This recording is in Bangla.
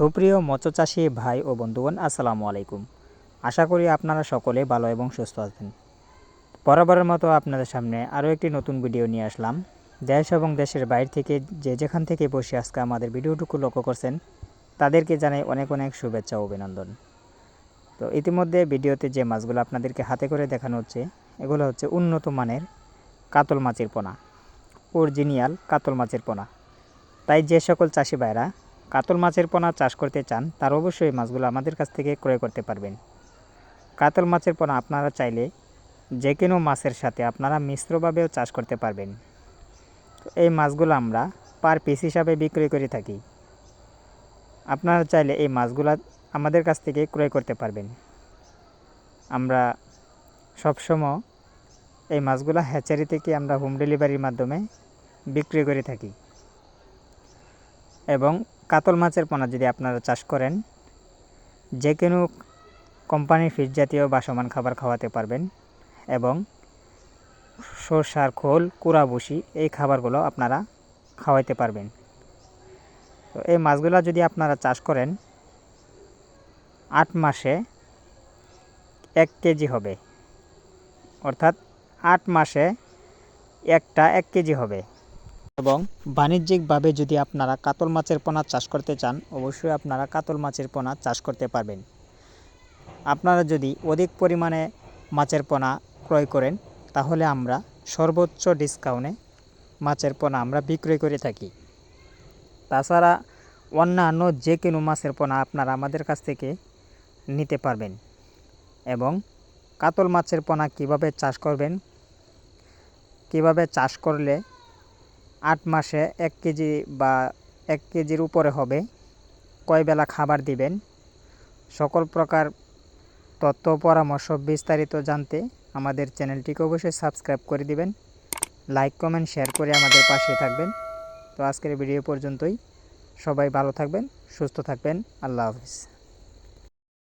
সুপ্রিয় মৎস্যচাষী ভাই ও বন্ধুগণ, আসসালামু আলাইকুম। আশা করি আপনারা সকলে ভালো এবং সুস্থ আছেন। বরাবরের মতো আপনাদের সামনে আরও একটি নতুন ভিডিও নিয়ে আসলাম। দেশ এবং দেশের বাইরে থেকে যে যেখান থেকে বসে আজকে আমাদের ভিডিওটুকু লক্ষ্য করছেন, তাদেরকে জানাই অনেক অনেক শুভেচ্ছা ও অভিনন্দন। তো ইতিমধ্যে ভিডিওতে যে মাছগুলো আপনাদেরকে হাতে করে দেখানো হচ্ছে, এগুলো হচ্ছে উন্নত মানের কাতল মাছের পোনা অরিজিনিয়াল কাতল মাছের পোনা। তাই যে সকল চাষি ভাইরা কাতল মাছের পোনা চাষ করতে চান, তার অবশ্যই মাছগুলো আমাদের কাছ থেকে ক্রয় করতে পারবেন। কাতল মাছের পোনা আপনারা চাইলে যে কোনো মাছের সাথে আপনারা মিশ্রভাবেও চাষ করতে পারবেন। এই মাছগুলো আমরা পার পিস হিসাবে বিক্রি করে থাকি। আপনারা চাইলে এই মাছগুলো আমাদের কাছ থেকে ক্রয় করতে পারবেন। আমরা সবসময় এই মাছগুলো হ্যাচারি থেকে আমরা হোম ডেলিভারির মাধ্যমে বিক্রি করে থাকি। এবং কাতল মাছের পোনা যদি আপনারা চাষ করেন যে কোনো কোম্পানির ফিড জাতীয় বা সমান খাবার খাওয়াতে পারবেন এবং সরষার খোল, কুড়া বসি এই খাবারগুলো আপনারা খাওয়াইতে পারবেন। তো এই মাছগুলো যদি আপনারা চাষ করেন, আট মাসে এক কেজি হবে। অর্থাৎ আট মাসে একটা এক কেজি হবে। এবং বাণিজ্যিকভাবে যদি আপনারা কাতল মাছের পোনা চাষ করতে চান, অবশ্যই আপনারা কাতল মাছের পোনা চাষ করতে পারবেন। আপনারা যদি অধিক পরিমাণে মাছের পোনা ক্রয় করেন, তাহলে আমরা সর্বোচ্চ ডিসকাউন্টে মাছের পোনা আমরা বিক্রয় করে থাকি। তাছাড়া অন্যান্য যে কোনো মাছের পোনা আপনারা আমাদের কাছ থেকে নিতে পারবেন এবং কাতল মাছের পোনা কীভাবে চাষ করবেন, কীভাবে চাষ করলে আট মাসে এক কেজি বা এক কেজির উপরে হবে। কয় বেলা খাবার দিবেন? সকল প্রকার তথ্য পরামর্শ বিস্তারিত জানতে আমাদের চ্যানেলটিকে অবশ্যই সাবস্ক্রাইব করে দিবেন। লাইক, কমেন্ট, শেয়ার করে আমাদের পাশে থাকবেন। তো আজকের ভিডিও পর্যন্তই। সবাই ভালো থাকবেন, সুস্থ থাকবেন। আল্লাহ হাফিজ।